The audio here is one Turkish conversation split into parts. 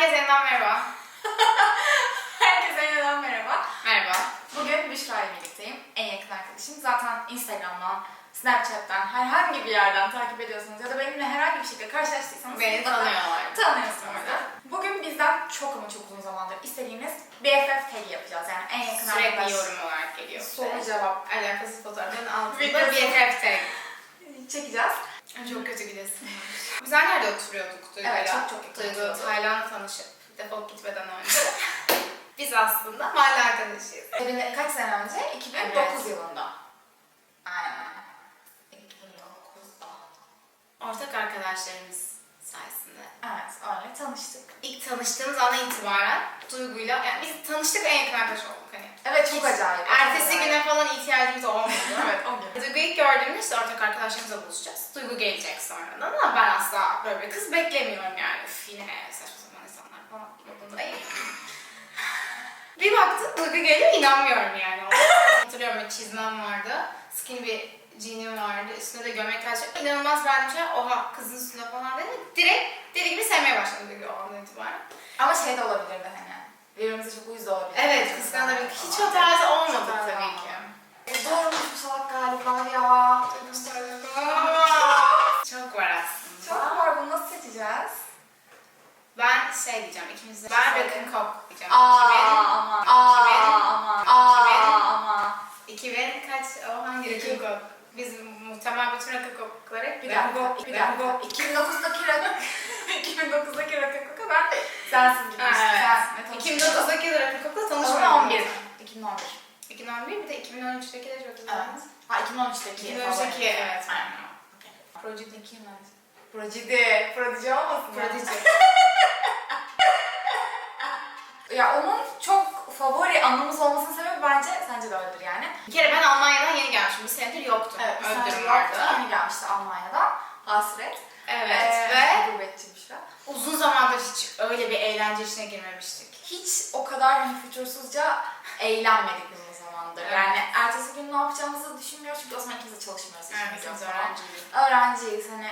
Herkese yeniden merhaba. Herkese yeniden merhaba. Merhaba. Bugün Büşra ile birlikteyim. En yakın arkadaşım. Zaten Instagram'dan, Snapchat'ten, herhangi bir yerden takip ediyorsanız ya da benimle herhangi bir şekilde karşılaştıysanız Beni tanıyorlar. Tanıyorsunuzdur. Bugün bizden çok ama çok uzun zamandır istediğiniz BFF tagi yapacağız. Yani en yakın Sürekli arkadaş. yorum olarak geliyor. Soru cevap Alakasız fotoğrafların altında BFF tag. çekeceğiz. Çok kötü gidesin. Biz nerede oturuyorduk Duygu'yla? Evet, çok çok Duygu. Tayland'a tanışıp defolup gitmeden önce. Biz aslında mahalle arkadaşıyız. Evine kaç sene önce? 2009 Evet. yılında. Aynen. 2009'da. Ortak arkadaşlarımız sayesinde. Evet, öyle tanıştık. İlk tanıştığımız andan itibaren Duygu'yla, yani biz tanıştık en yakın arkadaş olduk hani. Evet, çok acayip. Ertesi Çok güne falan ihtiyacımız olmadı. Evet, o gün. Duygu'yu ilk gördüğümde işte ortak arkadaşlarımızla buluşacağız. Duygu gelecek sonradan ama ben asla böyle bir kız beklemiyorum yani. Üf yine saçma sapan insanlar falan modundayım. Bir baktım Duygu geliyor inanmıyorum yani. Hatırlıyorum bir çizmem vardı. Skinny bir jeanim vardı. Üstünde de gömlek taşı. İnanılmaz beğendim şey. Oha kızın üstünde falan dedim. Direkt deli gibi sevmeye başladım Duygu'yu o andan itibaren. Ama şey de olabilirdi hani. Birbirimize çok uyuz da olabilir. Evet kıskanabilir. Hiç o tarzı olmadı tabii ki. Doğrumuş bu salak galiba ya. Çok var aslında. Çok var bunu nasıl seçeceğiz? Ben şey diyeceğim ikimiz de. Ben Rock'n Coke diyeceğim. Aa 2000, aman. 2000, Aa aman. Aa 2000. aman. 2000 kaç o hangi İki. Rock'n Coke? Biz muhtemel bütün Rock'n Coke'ları Bir dakika, bir dakika. 2009'daki rakı, 2009'daki rakı koku ben sensiz gitmiştim. Evet. Sensinle tanıştım. 2009'daki Rock'n Coke'la Ama tanışmadım. 11. 2011. 2011 bir de 2013'teki de çok güzel. Evet. Ha 2013'teki. 2013'teki evet. Aynen. Project 2 yıl önce. Projide. Prodigy olmasın? Prodigy. Ya onun çok favori anımız olmasının sebebi bence sence de öyledir yani. Bir kere ben Almanya'dan yeni gelmişim. Bir senedir yoktu. Evet, vardı. yoktu. Yeni gelmişti Almanya'dan. Hasret. Evet Ee, ve gurbetçiymiş uzun zamandır hiç öyle bir eğlence içine girmemiştik. hiç o kadar hani fütursuzca eğlenmedik zamandır. Evet. Yani ertesi gün ne yapacağımızı düşünmüyoruz çünkü o zaman ikimiz de çalışmıyoruz. Evet, biz falan. öğrenciydik. Öğrenciyiz hani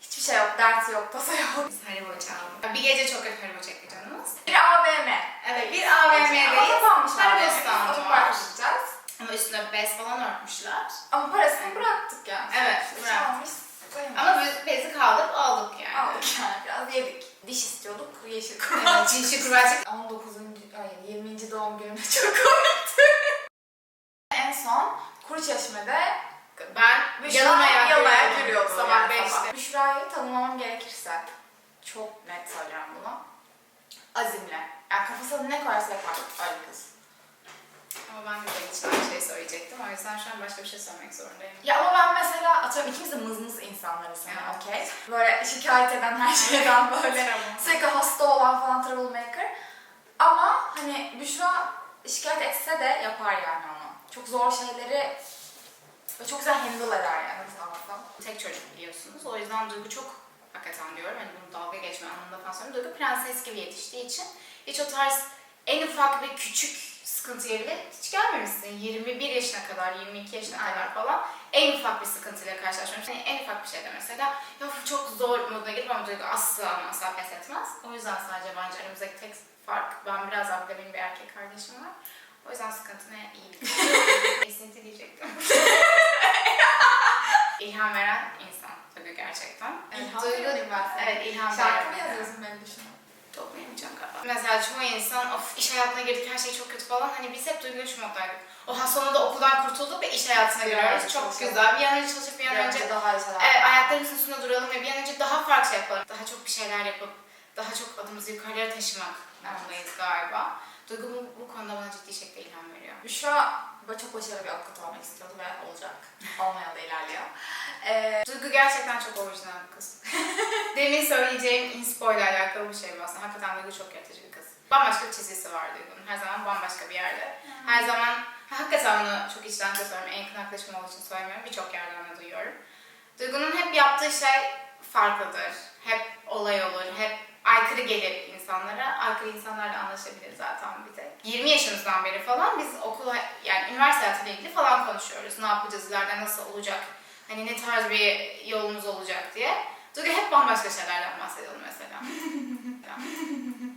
hiçbir şey yok, dert yok, tasa yok. Biz Haribo çaldık. Bir gece çok kötü Haribo çekti canımız. Bir AVM. Evet bir Ama AVM'deyiz. kapanmış Haribo standı var. gideceğiz. Ama üstüne bez falan örtmüşler. Ama parasını bıraktık yani. Evet, Sonuçta bıraktık. Ama biz bezi kaldırıp aldık yani. Aldık yani biraz yedik. Diş istiyorduk, yeşil Evet, kurban. cinsi kurbağa çıktı. 19. hayır 20. doğum günümde çok komikti. Son kuru çeşmede Ben Büşra yanılmaya yalaya yürüyordu sabah yani 5'te. sabah. Büşra'yı tanımlamam gerekirse çok net söylüyorum bunu. Azimle. Yani kafasına ne koyarsa yapar. Öyle kız. Ama ben de senin için aynı şeyi söyleyecektim. O yüzden şu an başka bir şey söylemek zorundayım. Ya ama ben mesela atıyorum ikimiz de mızmız insanlarız hani Evet. okey. Böyle şikayet eden her şeyden böyle sürekli hasta olan falan troublemaker. Ama hani Büşra şikayet etse de yapar yani onu. Çok zor şeyleri ve çok güzel handle eder yani anlatsam. Tek çocuk biliyorsunuz. O yüzden Duygu çok hakikaten diyorum. Hani bunu dalga geçme anlamında falan söylüyorum. Duygu prenses gibi yetiştiği için hiç o tarz en ufak bir küçük sıkıntıya bile hiç gelmemişsin. 21 yaşına kadar, 22 yaşına kadar falan en ufak bir sıkıntıyla karşılaşmamış. Yani en ufak bir şeyde mesela ya bu çok zor moduna girip ama Duygu asla ama asla pes etmez. O yüzden sadece bence aramızdaki tek fark ben biraz benim bir erkek kardeşim var. O yüzden sıkıntı ne iyi Esinti diyecektim. İlham veren insan tabii gerçekten. İlham Duygu- ben. Evet ilham Şarkı veren mı yazıyorsun beni düşünün? Toplayamayacağım galiba. Mesela çoğu insan of iş hayatına girdik her şey çok kötü falan. Hani biz hep duygu şu moddaydık. Oha sonunda okuldan kurtulduk ve iş hayatına Bir an giriyoruz. Çok çalışalım. güzel. Bir an önce çalışıp bir an önce daha şeyler. evet, ayaklarımızın üstünde duralım ve bir an önce daha farklı şey yapalım. Daha çok bir şeyler yapıp daha çok adımızı yukarıya taşımak modundayız galiba. Duygu bu, bu konuda bana ciddi şekilde ilham veriyor. Büşra çok başarılı bir avukat olmak istiyordu ve olacak. Olmaya da ilerliyor. Ee, Duygu gerçekten çok orijinal bir kız. Demin söyleyeceğim inspo ile alakalı bir şey bu aslında. Hakikaten Duygu çok yaratıcı bir kız. Bambaşka bir çizgisi var Duygu'nun. Her zaman bambaşka bir yerde. Her zaman ha, hakikaten bunu çok içten söylüyorum. En yakın arkadaşım olduğu için söylemiyorum. Birçok yerden de duyuyorum. Duygu'nun hep yaptığı şey farklıdır. Hep olay olur. Hep aykırı gelir insanlara. Aykırı insanlarla anlaşabilir zaten bir tek. 20 yaşımızdan beri falan biz okula yani üniversite hayatıyla ilgili falan konuşuyoruz. Ne yapacağız ileride nasıl olacak? Hani ne tarz bir yolumuz olacak diye. Duygu hep bambaşka şeylerden bahsediyordu mesela.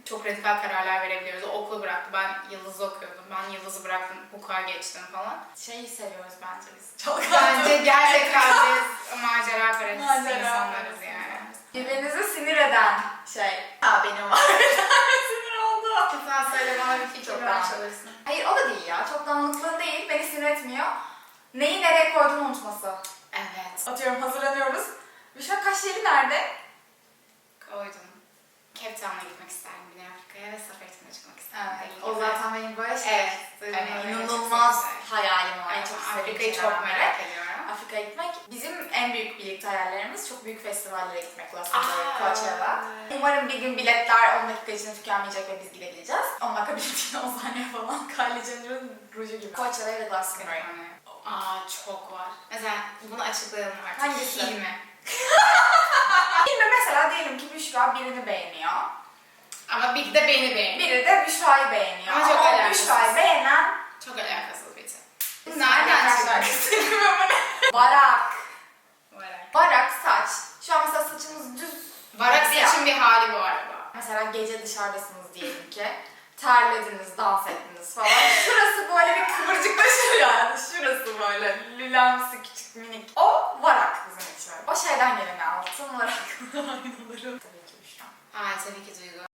Çok radikal kararlar verebiliyoruz. O okulu bıraktı. Ben Yıldız'ı okuyordum. Ben Yıldız'ı bıraktım. Hukuka geçtim falan. Şeyi seviyoruz bence biz. Çok Bence gerçekten biz macera perest Macera insanlarız yani. Birbirinizi sinir eden şey. Ha benim var. sinir oldu. Sen söyle bana bir fikir Çok rahat. çalışsın. Hayır o da değil ya. Çok dağınıklığı değil. Beni sinir etmiyor. Neyi nereye koyduğunu unutması. Evet. Atıyorum hazırlanıyoruz. Büşra kaş yeri nerede? Koydum. Cape Town'a gitmek isterdim Güney Afrika'ya ve safari turuna çıkmak isterdim. Evet. O zaten benim böyle şey. Evet. Duygu'nun inanılmaz hayalim var. Ay, çok Afrika'yı çok merak ediyorum. Afrika'ya gitmek bizim en büyük birlikte hayallerimiz. Çok büyük festivallere gitmek Aa. Coachella. Umarım bir gün biletler 10 dakika içinde tükenmeyecek ve biz gidebileceğiz. 10 dakika bildiğin 10 saniye falan. Kylie Jenner'ın ruju gibi. Coachella ve Glastonbury. Aa çok var. Mesela bunu açıklayalım artık. Hangisi? Filmi. Şimdi mesela diyelim ki Büşra birini beğeniyor. Ama bir de beni beğeniyor. Biri de Büşra'yı beğeniyor. Ama çok Ama o alakasız. Büşra'yı beğenen... Çok alakasız bir. Nereden Nereden çıktı? Barak. Varak. Barak saç. Şu an mesela saçımız düz. Varak Ya. saçın bir hali bu arada. Mesela gece dışarıdasınız diyelim ki. Terlediniz, dans ettiniz falan. Şurası böyle bir kıvırcıklaşır yani. Şurası böyle lülemsi küçük minik. O varak bizim için. O şeyden gelene altın varak. Aynaları. Tabii ki Büşra. Ay tabii ki Duygu.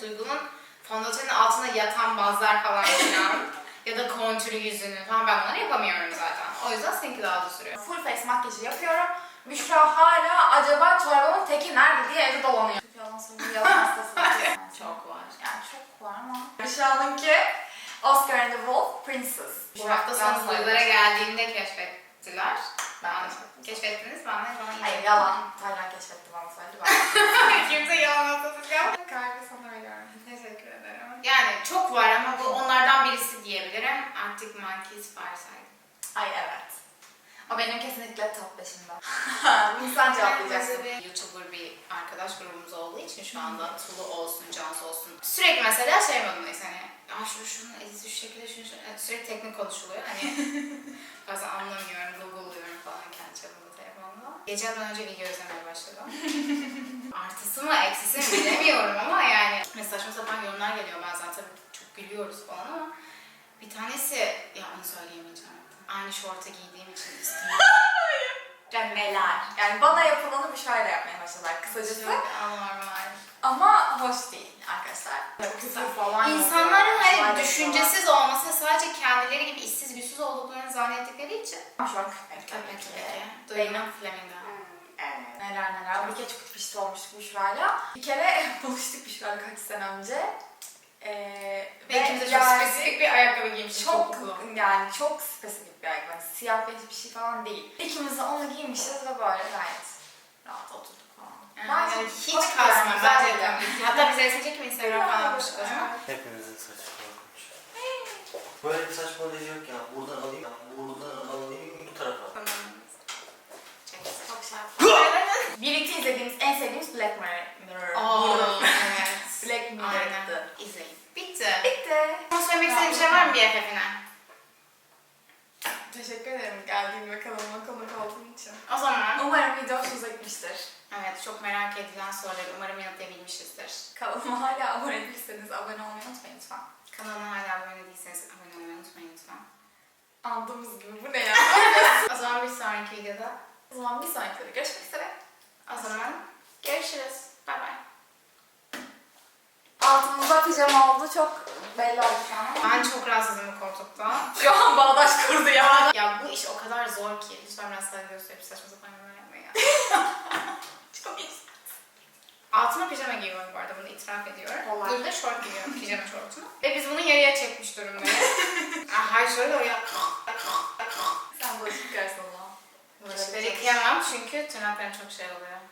Duygu'nun fondötenin altında yatan bazlar falan filan. ya da kontürü yüzünü falan ben bunları yapamıyorum zaten. O yüzden seninki daha da sürüyor. Full face makyajı yapıyorum. Büşra hala acaba çorabımın teki nerede diye evde dolanıyor. Yalan söylüyorum, yalan hastası. Yani Çok var. Yani çok var ama. Büşra'nınki Oscar and the Wolf Princess. Bu hafta sonu Duygu'lara geldiğinde keşfettiler. Ben keşfettiniz, ben de bana Hayır yalan. Taylan keşfetti bana söyledi. Ben Kimse yalan atlatacağım. kalbi sana veriyorum. Teşekkür ederim. Yani çok var ama bu onlardan birisi. Arctic Monkeys Fireside. Ay evet. O benim kesinlikle top 5'imde. Bunu sen cevaplayacaksın. Bir YouTuber bir arkadaş grubumuz olduğu için şu anda Tulu olsun, Cansu olsun. Sürekli mesela şey modundayız hani ya şu şunun edisi şu şekilde şunu şunu yani sürekli teknik konuşuluyor hani bazen anlamıyorum, google'lıyorum falan kendi çapımda telefonda. Geceden önce video izlemeye başladım. Artısı mı eksisi mi bilemiyorum ama yani mesela saçma sapan yorumlar geliyor bazen tabii çok gülüyoruz falan ama bir tanesi ya onu söyleyemeyeceğim. Aynı şorta giydiğim için üstüme Neler? Yani bana yapılanı Büşra'ya da yapmaya başladılar kısacası. çok anormal. Ama hoş değil arkadaşlar. Küfür falan İnsanların hani şöyle düşüncesiz olması sadece kendileri gibi işsiz güçsüz olduklarını zannettikleri için. an köpek Tabii ki Duymak Flamingo. Evet. Neler neler. Bir kere çok pişti olmuştuk Büşra'yla. Bir kere buluştuk Büşra'yla kaç sene önce. Ee, Ve ikimiz de çok geldik. spesifik bir ayakkabı giymişiz. Çok, topuklu. yani çok spesifik bir ayakkabı. Hani siyah beyaz bir şey falan değil. İkimiz de onu giymişiz ve böyle gayet rahat oturduk falan. Yani Bence hiç kasma yani, bence de. Hatta biz esnecek mi Instagram falan yapmıştık o zaman. Hepimizin saçı korkunç. Böyle bir saç modeli yok ya. Buradan alayım, buradan alayım, bu tarafa. Çok şarkı. Birlikte izlediğimiz en sevdiğimiz Black Mirror. Aa, Burada. evet. Black Aynen. Mirror'dı. İzleyin. Bitti. Bitti. Ama söylemek istediğin bir şey var mı BFF'ine? Teşekkür ederim geldiğin ve kanalıma konuk olduğun için. O zaman Umarım video hoşunuza gitmiştir. evet çok merak edilen soruları umarım yanıtlayabilmişizdir. Kanalıma hala abone değilseniz abone olmayı unutmayın lütfen. Kanalıma hala abone değilseniz abone olmayı unutmayın lütfen. Andığımız gibi bu ne ya? O zaman bir sonraki videoda o zaman bir sonraki videoda görüşmek üzere. o zaman görüşürüz. Altımızda pijama oldu çok belli oldu şu an. Ben çok rahatsızım bu koltukta. Şu an bağdaş kurdu ya. ya bu iş o kadar zor ki. Lütfen biraz saygı gösterip saçma sapan yorumlar yapmayın ya. Çok iyi. Altıma pijama giyiyorum bu arada bunu itiraf ediyorum. Olay. Burada şort giyiyorum pijama şortunu. Ve biz bunu yarıya çekmiş durumdayız. Ah, Hayır şöyle doğru ya. Sen bulaşık yıkarsın o zaman. Bulaşıkları yıkayamam çünkü tırnaklarım çok şey oluyor.